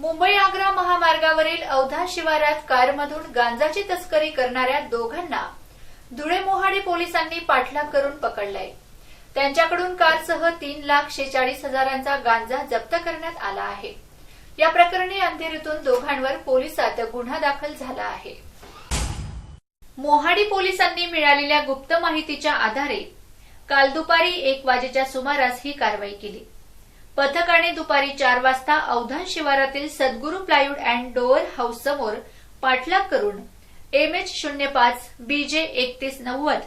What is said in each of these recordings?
मुंबई आग्रा महामार्गावरील अवधा शिवारात कारमधून गांजाची तस्करी करणाऱ्या दोघांना धुळे मोहाडी पोलिसांनी पाठलाग करून पकडलंय. त्यांच्याकडून कारसह तीन लाख शेचाळीस हजारांचा गांजा जप्त करण्यात आला आहे. या प्रकरणी अंधेरीतून दोघांवर पोलिसात गुन्हा दाखल झाला आहे. मोहाडी पोलिसांनी मिळालेल्या गुप्त माहितीच्या आधारे काल दुपारी एक वाजेच्या सुमारास ही कारवाई केली. पथकाने दुपारी चार वाजता अवधान शिवारातील सद्गुरू प्लायवूड अँड डोअर हाऊस समोर पाठलाग करून एम एच शून्य पाच बीजे एकतीस नव्वद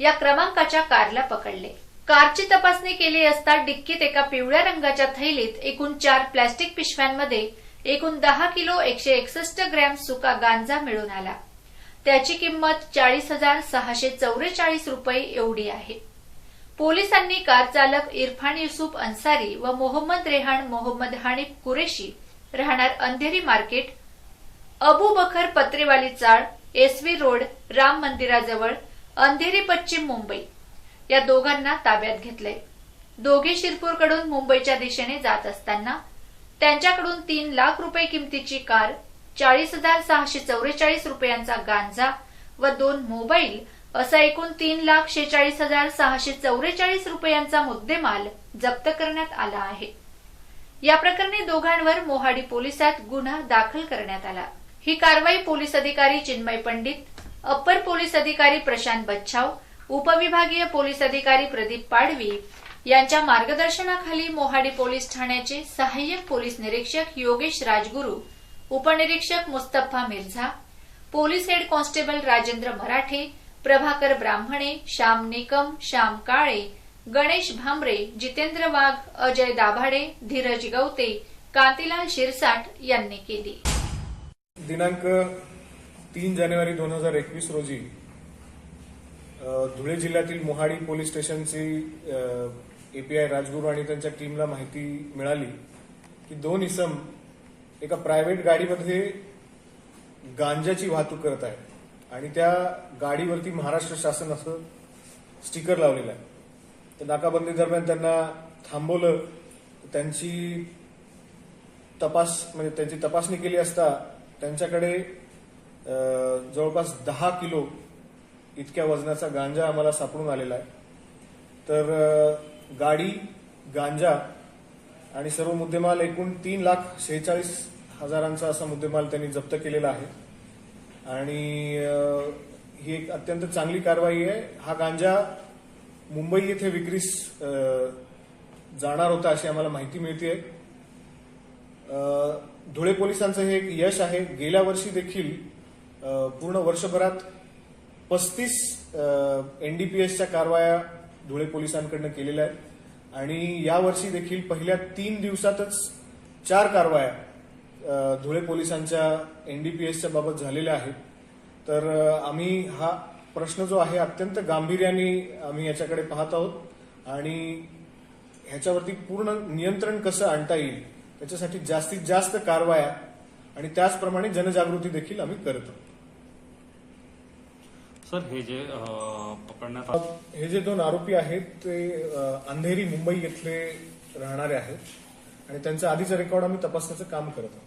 या क्रमांकाच्या कारला पकडले. कारची तपासणी केली असता डिक्कीत एका पिवळ्या रंगाच्या थैलीत एकूण चार प्लॅस्टिक पिशव्यांमध्ये एकूण दहा किलो एकशे एकसष्ट ग्रॅम सुका गांजा मिळून आला. त्याची किंमत चाळीस हजार सहाशे चौवेचाळीस रुपये एवढी आहे. पोलिसांनी कार चालक इरफान युसुफ अन्सारी व मोहम्मद रेहान मोहम्मद हानिफ कुरेशी राहणार अंधेरी मार्केट अबू बखर पत्रेवाली चाळ एसवी रोड राम मंदिराजवळ अंधेरी पश्चिम मुंबई. या दोघांना ताब्यात घेतलंय. दोघे शिरपूरकडून मुंबईच्या दिशेने जात असताना त्यांच्याकडून तीन लाख रुपये किमतीची कार चाळीस हजार सहाशे चौवेचाळीस रुपयांचा गांजा व दोन मोबाईल असा एकूण तीन लाख शेचाळीस हजार सहाशे चौवेचाळीस रुपयांचा मुद्देमाल जप्त करण्यात आला आहे. या प्रकरणी दोघांवर मोहाडी पोलिसात गुन्हा दाखल करण्यात आला. ही कारवाई पोलीस अधिकारी चिन्मय पंडित अप्पर पोलीस अधिकारी प्रशांत बच्छाव उपविभागीय पोलीस अधिकारी प्रदीप पाडवी यांच्या मार्गदर्शनाखाली मोहाडी पोलीस ठाण्याचे सहाय्यक पोलीस निरीक्षक योगेश राजगुरू उपनिरीक्षक Mustafa Mirza police head constable Rajendra Marathe Prabhakar Brahmane Shyam Nikam Shyam काळे गणेश भांबरे जितेंद्र वाघ अजय दाभाडे धीरज गवते कांतीलाल शिरसाट यांनी केली. दिनांक तीन जानेवारी दोन हजार एकवीस रोजी धुळे जिल्ह्यातील मोहाडी पोलीस स्टेशनची एपीआय राजगुरू आणि त्यांच्या टीमला माहिती मिळाली की दोन इसम एका प्रायव्हेट गाडीमध्ये गांजाची वाहतूक करत आहे आणि त्या गाडीवरती महाराष्ट्र शासन असं स्टिकर लावलेलं आहे. तर नाकाबंदी दरम्यान त्यांना थांबवलं. त्यांची तपास म्हणजे त्यांची तपासणी केली असता त्यांच्याकडे जवळपास दहा किलो इतक्या वजनाचा गांजा आम्हाला सापडून आलेला आहे. तर गाडी गांजा आणि सर्व मुद्देमाल एकूण तीन लाख शेहेचाळीस हजारांचा असा मुद्देमाल त्यांनी जप्त केलेला आहे. आणि ही एक अत्यंत चांगली कारवाई आहे. हा गांजा मुंबई येथे विक्रीस जाणार होता अशी आम्हाला माहिती मिळते धुळे पोलिसांचं हे एक यश आहे. गेल्या वर्षी देखील पूर्ण वर्षभरात पस्तीस एनडीपीएसच्या कारवाया धुळे पोलिसांकडनं केलेल्या आहेत. आणि यावर्षी देखील पहिल्या तीन दिवसातच चार कारवाया धुळे पोलिसांच्या एनडीपीएसच्या बाबत झालेल्या आहेत. तर आम्ही हा प्रश्न जो आहे अत्यंत गांभीर्याने आम्ही याच्याकडे पाहत आहोत आणि ह्याच्यावरती पूर्ण नियंत्रण कसं आणता येईल त्याच्यासाठी जास्तीत जास्त कारवाया आणि त्याचप्रमाणे जनजागृती देखील आम्ही करत आहोत. सर हे जे पकडण्यात हे जे दोन आरोपी आहेत ते अंधेरी मुंबई येथले राहणारे आहेत आणि त्यांचं आधीचं रेकॉर्ड आम्ही तपासण्याचं काम करत आहोत.